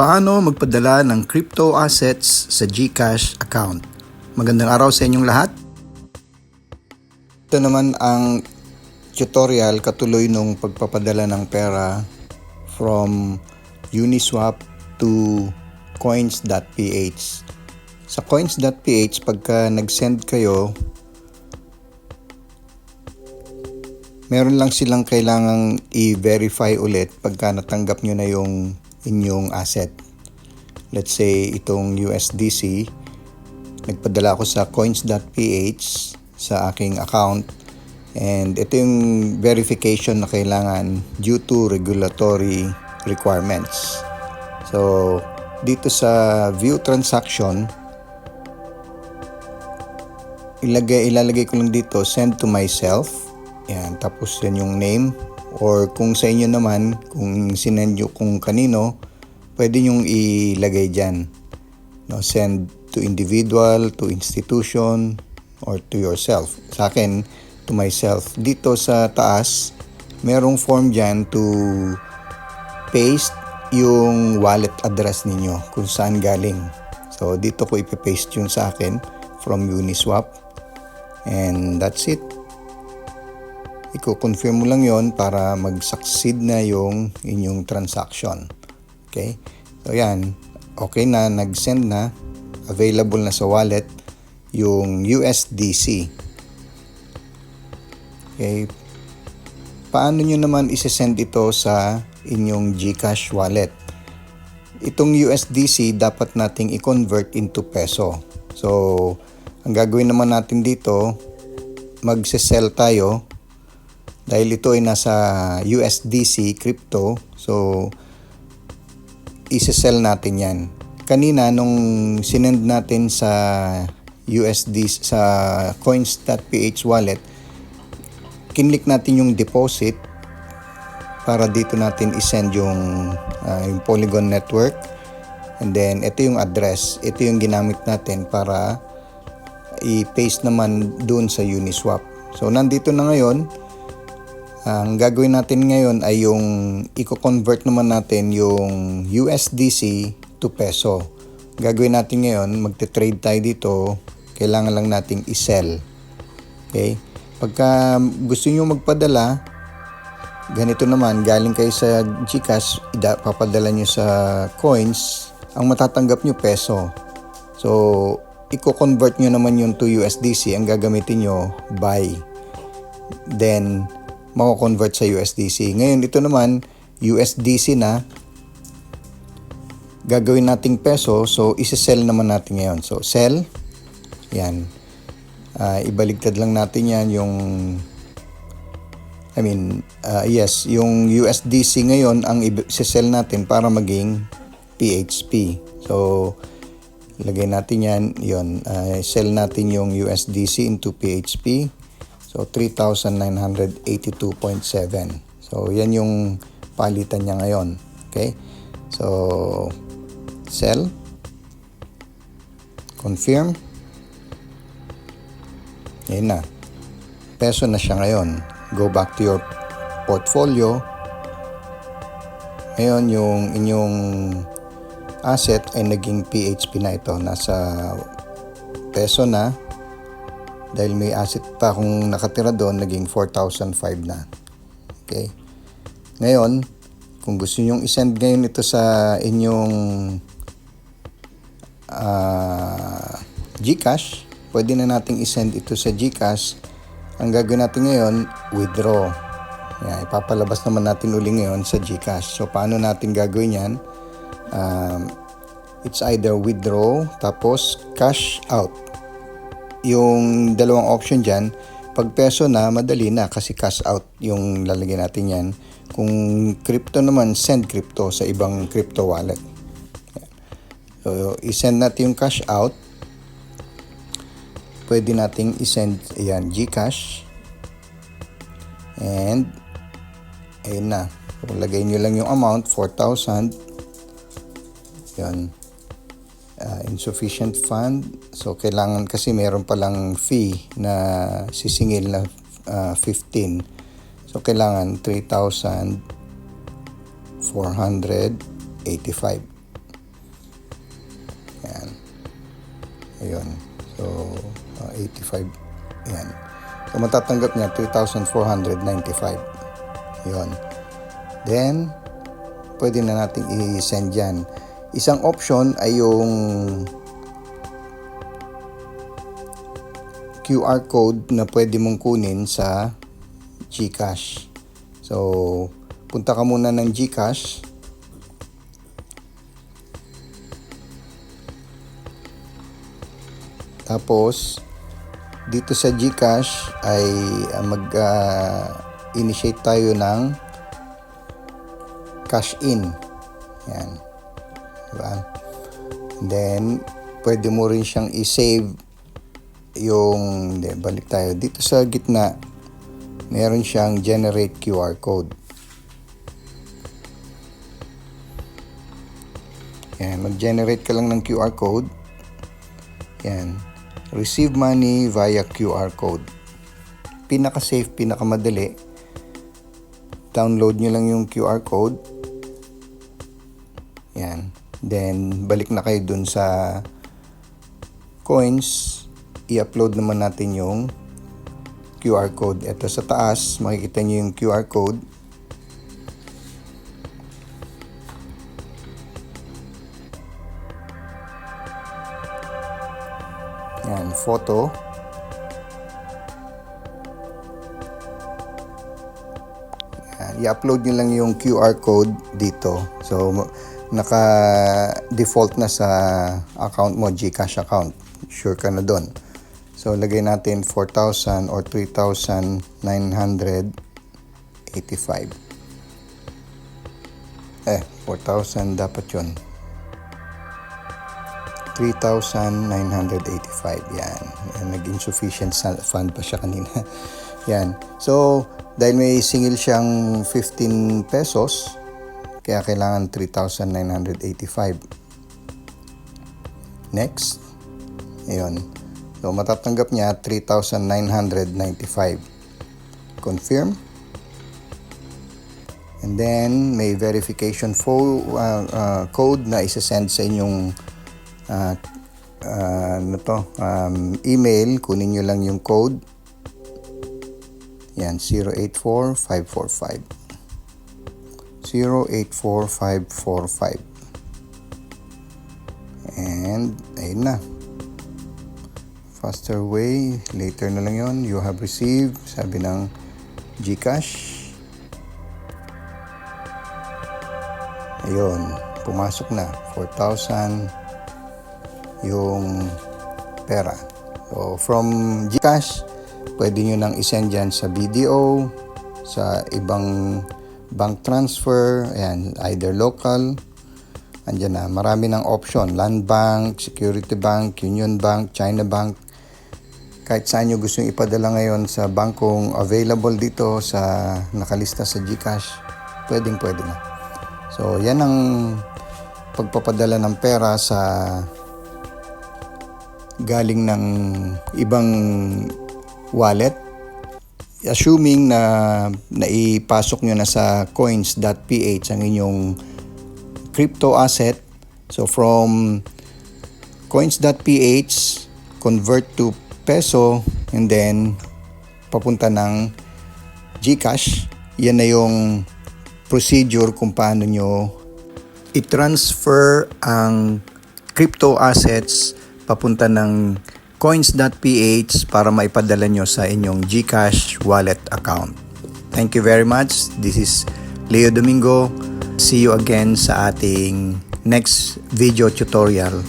Paano magpadala ng crypto assets sa GCash account? Magandang araw sa inyong lahat. Ito naman ang tutorial katuloy nung pagpapadala ng pera from Uniswap to coins.ph. Sa coins.ph, pagka nag-send kayo, meron lang silang kailangang i-verify ulit pagka natanggap nyo na yung inyong asset. Let's say itong USDC, nagpadala ako sa coins.ph sa aking account and ito yung verification na kailangan due to regulatory requirements. So, dito sa view transaction, ilagay, ilalagay ko lang dito send to myself. Yan, tapos yan yung name or kung sa inyo naman, kung sinend nyo kung kanino, pwede nyong ilagay dyan. No, send to individual, to institution, or to yourself. Sa akin, to myself. Dito sa taas, merong form dyan to paste yung wallet address ninyo kung saan galing. So, dito ko ipipaste yung sa akin from Uniswap. And that's it. Iko-confirm mo lang yon para mag-succeed na yung inyong transaction. Okay? So, yan. Okay na, nag-send na. Available na sa wallet yung USDC. Okay? Paano nyo naman isi-send ito sa inyong GCash wallet? Itong USDC dapat nating i-convert into peso. So, ang gagawin naman natin dito, magse-sell tayo dahil ito ay nasa USDC crypto. So, isi-sell natin yan. Kanina, nung sinend natin sa USD, sa coins.ph wallet, kinlik natin yung deposit para dito natin isend yung, uh, yung Polygon network. And then, ito yung address. Ito yung ginamit natin para i-paste naman dun sa Uniswap. So, nandito na ngayon. Ang gagawin natin ngayon ay yung i-convert naman natin yung USDC to peso. Gagawin natin ngayon, magte-trade tayo dito. Kailangan lang nating i-sell. Okay? Pagka gusto niyo magpadala, ganito naman, galing kayo sa GCash, papadala niyo sa coins, ang matatanggap niyo peso. So, i-convert niyo naman yung to USDC, ang gagamitin niyo buy. Then, mako-convert sa USDC. Ngayon, ito naman, USDC na, gagawin nating peso, so isi-sell naman natin ngayon. So, sell, yan. Uh, ibaligtad lang natin yan yung, I mean, uh, yes, yung USDC ngayon ang isi-sell natin para maging PHP. So, ilagay natin yan, yun, uh, sell natin yung USDC into PHP. So, 3,982.7. So, yan yung palitan niya ngayon. Okay? So, sell. Confirm. Yan na. Peso na siya ngayon. Go back to your portfolio. Ngayon, yung inyong asset ay naging PHP na ito. Nasa peso na dahil may asset pa akong nakatira doon, naging 4,005 na. Okay? Ngayon, kung gusto nyong isend ngayon ito sa inyong uh, GCash, pwede na nating isend ito sa GCash. Ang gagawin natin ngayon, withdraw. Yan, ipapalabas naman natin uli ngayon sa GCash. So, paano natin gagawin yan? Um, it's either withdraw, tapos cash out yung dalawang option dyan, pag peso na, madali na kasi cash out yung lalagyan natin yan. Kung crypto naman, send crypto sa ibang crypto wallet. So, isend natin yung cash out. Pwede nating isend, ayan, Gcash. And, ayun na. So, lagay nyo lang yung amount, 4,000. Yan uh, insufficient fund. So, kailangan kasi meron palang fee na sisingil na uh, 15. So, kailangan 3,485. Yan. Ayun. So, uh, 85. Yan. So, matatanggap niya 3,495. Yun. Then, pwede na natin i-send yan. Isang option ay yung QR code na pwede mong kunin sa GCash. So, punta ka muna ng GCash. Tapos, dito sa GCash ay uh, mag-initiate tayo ng cash in. Yan. Diba? Then, pwede mo rin siyang i-save yung, hindi, balik tayo. Dito sa gitna, meron siyang generate QR code. Yan, mag-generate ka lang ng QR code. Yan. Receive money via QR code. Pinaka-safe, pinaka-madali. Download nyo lang yung QR code. Yan. Then, balik na kayo dun sa coins. I-upload naman natin yung QR code. Ito sa taas, makikita nyo yung QR code. Yan, photo. Yan, i-upload nyo lang yung QR code dito. So, naka-default na sa account mo, Gcash account. Sure ka na doon. So, lagay natin 4,000 or 3,985. Eh, 4,000 dapat yun. 3,985. Yan. Yan. Nag-insufficient sa- fund pa siya kanina. Yan. So, dahil may singil siyang 15 pesos, kaya kailangan 3,985. Next. Ayun. So, matatanggap niya 3,995. Confirm. And then, may verification fo- uh, uh, code na isa-send sa inyong uh, uh, ano to, um, email. Kunin nyo lang yung code. Yan, 084545. 084545. And, ayun na. Faster way, later na lang yon You have received, sabi ng Gcash. Ayun, pumasok na. 4,000 yung pera. So, from Gcash, pwede nyo nang isend dyan sa BDO, sa ibang bank transfer, ayan, either local, andyan na, marami ng option, Land Bank, Security Bank, Union Bank, China Bank, kahit saan nyo gusto ipadala ngayon sa bangkong available dito sa nakalista sa GCash, pwedeng pwede na. So, yan ang pagpapadala ng pera sa galing ng ibang wallet. Assuming na naipasok nyo na sa coins.ph ang inyong crypto asset. So, from coins.ph, convert to peso, and then papunta ng GCash. Yan na yung procedure kung paano nyo i-transfer ang crypto assets papunta ng coins.ph para maipadala nyo sa inyong GCash wallet account. Thank you very much. This is Leo Domingo. See you again sa ating next video tutorial.